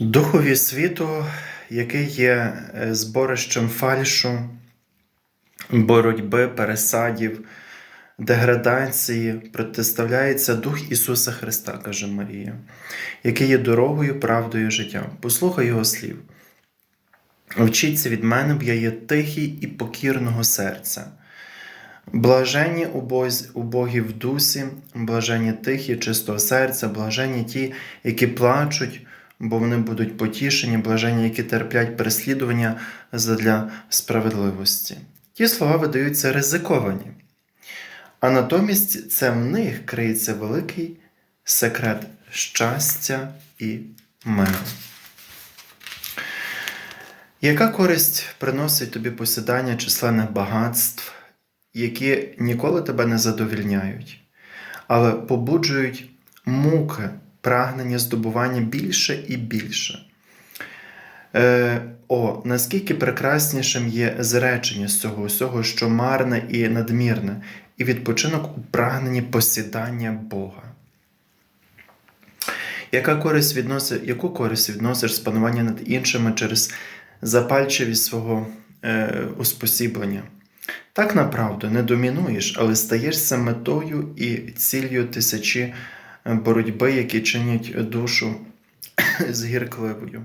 Духові світу, який є е, зборищем фальшу, боротьби, пересадів, деградації, протиставляється Дух Ісуса Христа, каже Марія, який є дорогою, правдою життя. Послухай Його слів. Вчіться від мене, бо я є тихий і покірного серця. Блаженні убозі- убогі в дусі, блаженні тихі, чистого серця, блаженні ті, які плачуть, бо вони будуть потішені, блаженні, які терплять переслідування задля справедливості. Ті слова видаються ризиковані. А натомість це в них криється великий секрет щастя і миру. Яка користь приносить тобі посідання численних багатств, які ніколи тебе не задовільняють, але побуджують муки, прагнення здобування більше і більше? Е, о, наскільки прекраснішим є зречення з цього усього, що марне і надмірне, і відпочинок у прагненні посідання Бога. Яка користь відноси, яку користь відносиш з панування над іншими через запальчивість свого е, успосіблення? Так направду не домінуєш, але стаєшся метою і ціллю тисячі боротьби, які чинять душу згіркливою.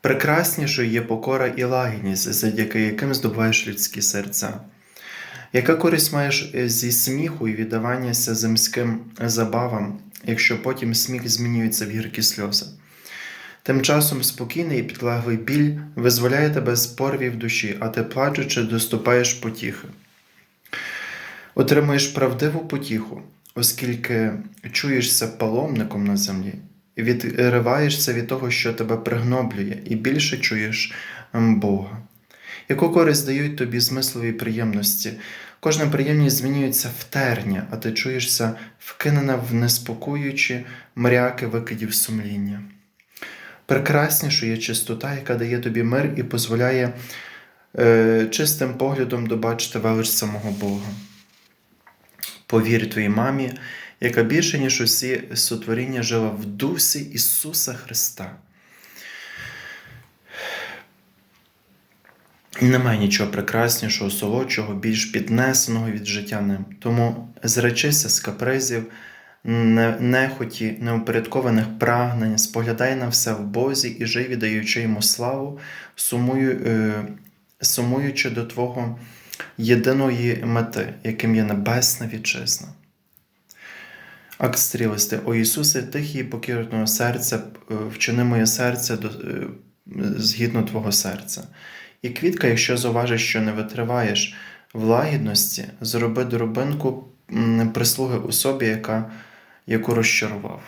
Прекраснішою є покора і лагідність, завдяки яким здобуваєш людські серця. Яка користь маєш зі сміху і віддаванняся земським забавам, якщо потім сміх змінюється в гіркі сльози? Тим часом спокійний і підлеглий біль визволяє тебе з порвів душі, а ти плачучи доступаєш потіхи. Отримуєш правдиву потіху, оскільки чуєшся паломником на землі, відриваєшся від того, що тебе пригноблює, і більше чуєш Бога. Яку користь дають тобі змислові приємності? Кожна приємність змінюється в терня, а ти чуєшся вкинена в неспокоючі мряки викидів сумління. Прекраснішою є чистота, яка дає тобі мир і дозволяє е, чистим поглядом добачити велич самого Бога. Повір твоїй мамі, яка більше, ніж усі сотворіння жила в дусі Ісуса Христа. Немає нічого прекраснішого, солодшого, більш піднесеного від життя ним. Тому зречися з капризів, нехоті, неупорядкованих прагнень, споглядай на все в Бозі і жий, віддаючи йому славу, сумую, е, сумуючи до Твого єдиної мети, яким є небесна вітчизна. Акт стрілости, о Ісусе, тихий і покірного серця, е, вчини моє серце е, згідно Твого серця. І квітка, якщо зауважиш, що не витриваєш в лагідності, зроби дробинку м, прислуги особі, яка, яку розчарував.